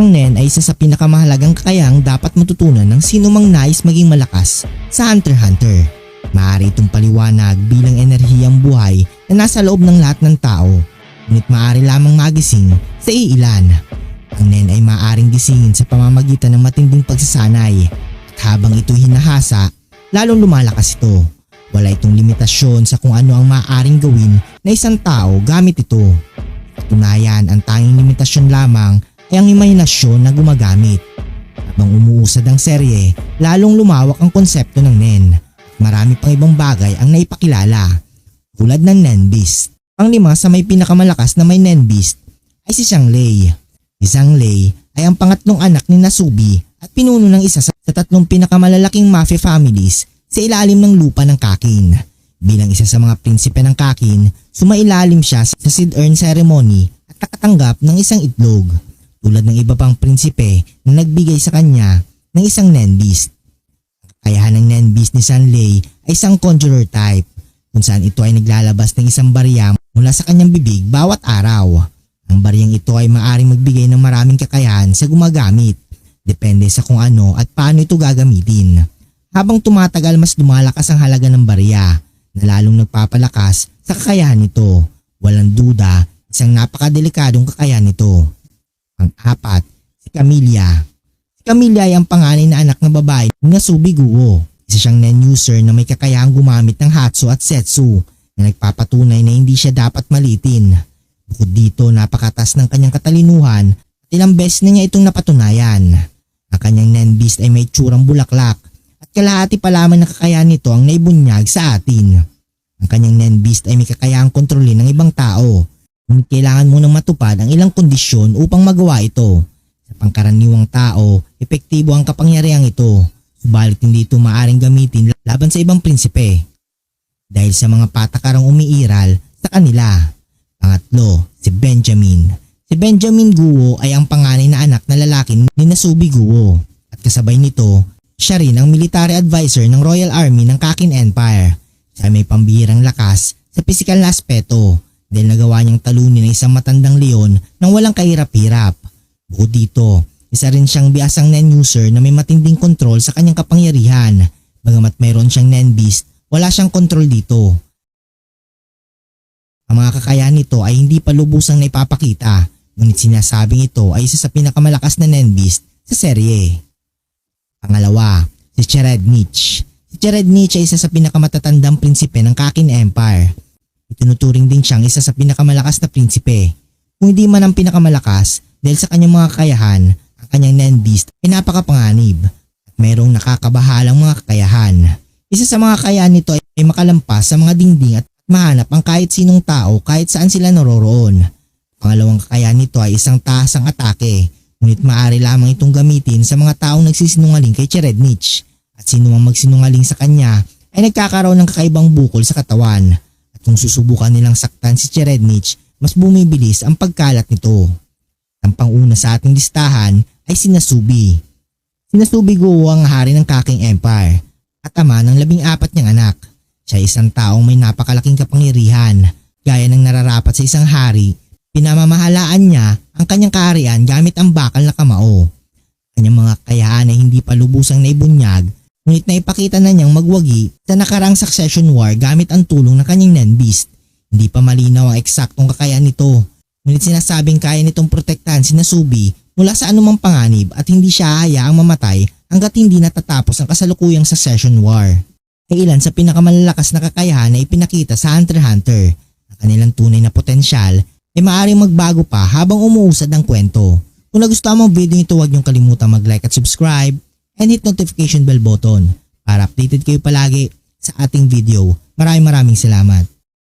Ang Nen ay isa sa pinakamahalagang kakayahang dapat matutunan ng sino mang nais maging malakas sa Hunter Hunter. Maaari itong paliwanag bilang enerhiyang buhay na nasa loob ng lahat ng tao, ngunit maaari lamang magising sa iilan. Ang Nen ay maaaring gisingin sa pamamagitan ng matinding pagsasanay at habang ito hinahasa, lalong lumalakas ito. Wala itong limitasyon sa kung ano ang maaaring gawin na isang tao gamit ito. Katunayan, ang tanging limitasyon lamang ay ang imahinasyon na gumagamit. Habang umuusad ang serye, lalong lumawak ang konsepto ng Nen. Marami pang ibang bagay ang naipakilala, tulad ng Nen Beast. Ang lima sa may pinakamalakas na may Nen Beast ay si Xianglei. Si Xianglei ay ang pangatlong anak ni Nasubi at pinuno ng isa sa tatlong pinakamalalaking mafia families sa ilalim ng lupa ng Kakin. Bilang isa sa mga prinsipe ng Kakin, sumailalim siya sa seed urn ceremony at nakatanggap ng isang itlog tulad ng iba pang prinsipe na nagbigay sa kanya ng isang Nen Beast. Ang kakayahan ng Nen Beast ni Sanlei ay isang conjurer type kung saan ito ay naglalabas ng isang barya mula sa kanyang bibig bawat araw. Ang baryang ito ay maaring magbigay ng maraming kakayahan sa gumagamit depende sa kung ano at paano ito gagamitin. Habang tumatagal mas lumalakas ang halaga ng barya na lalong nagpapalakas sa kakayahan nito. Walang duda, isang napakadelikadong kakayahan nito. Ang apat, si Camilla. Si Camilla ay ang panganay na anak ng babae na Subiguo. Isa siyang nen user na may kakayahang gumamit ng Hatsu at Setsu na nagpapatunay na hindi siya dapat malitin. Bukod dito, napakatas ng kanyang katalinuhan at ilang beses na niya itong napatunayan. Ang kanyang nen beast ay may tsurang bulaklak at kalahati pa lamang ng kakayahan nito ang naibunyag sa atin. Ang kanyang nen beast ay may kakayahang kontrolin ng ibang tao kailangan mo nang matupad ang ilang kondisyon upang magawa ito. Sa pangkaraniwang tao, epektibo ang kapangyarihang ito, subalit hindi ito maaring gamitin laban sa ibang prinsipe. Dahil sa mga patakarang umiiral sa kanila. Pangatlo, si Benjamin. Si Benjamin Guo ay ang panganay na anak na lalaki ni Nasubi Guo. At kasabay nito, siya rin ang military advisor ng Royal Army ng Kakin Empire. Siya ay may pambihirang lakas sa pisikal na aspeto dahil nagawa niyang talunin ng isang matandang leon nang walang kahirap-hirap. Bukod dito, isa rin siyang biasang nen user na may matinding kontrol sa kanyang kapangyarihan. Bagamat mayroon siyang nen beast, wala siyang kontrol dito. Ang mga kakayahan nito ay hindi pa lubusang naipapakita, ngunit sinasabing ito ay isa sa pinakamalaki na nen beast sa serye. Pangalawa, si Jared Nietzsche. Si Jared Nietzsche ay isa sa pinakamatatandang prinsipe ng Kakin Empire Itinuturing din siyang isa sa pinakamalakas na prinsipe. Kung hindi man ang pinakamalakas dahil sa kanyang mga kakayahan, ang kanyang Nen Beast ay napakapanganib at mayroong nakakabahalang mga kakayahan. Isa sa mga kakayahan nito ay makalampas sa mga dingding at mahanap ang kahit sinong tao kahit saan sila naroroon. Pangalawang kakayahan nito ay isang taasang atake, ngunit maaari lamang itong gamitin sa mga taong nagsisinungaling kay Cherednich at sino mang magsinungaling sa kanya ay nagkakaroon ng kakaibang bukol sa katawan kung susubukan nilang saktan si Cherednich, mas bumibilis ang pagkalat nito. Ang panguna sa ating listahan ay si Nasubi. Si Nasubi Guo ang hari ng Kaking Empire at ama ng labing apat niyang anak. Siya ay isang taong may napakalaking kapangyarihan. Gaya ng nararapat sa isang hari, pinamamahalaan niya ang kanyang kaharian gamit ang bakal na kamao. Kanyang mga kakayahan ay hindi pa lubusang naibunyag Ngunit naipakita na niyang magwagi sa nakarang succession war gamit ang tulong ng kanyang Nen Beast. Hindi pa malinaw ang eksaktong kakayahan nito. Ngunit sinasabing kaya nitong protektahan si Nasubi mula sa anumang panganib at hindi siya hayaang mamatay hanggat hindi natatapos ang kasalukuyang succession war. Ay ilan sa pinakamalalakas na kakayahan na ipinakita sa Hunter x Hunter. Ang kanilang tunay na potensyal ay maaaring magbago pa habang umuusad ang kwento. Kung nagustuhan mo ang video ito huwag niyong kalimutan mag-like at subscribe and hit notification bell button para updated kayo palagi sa ating video. Maraming maraming salamat.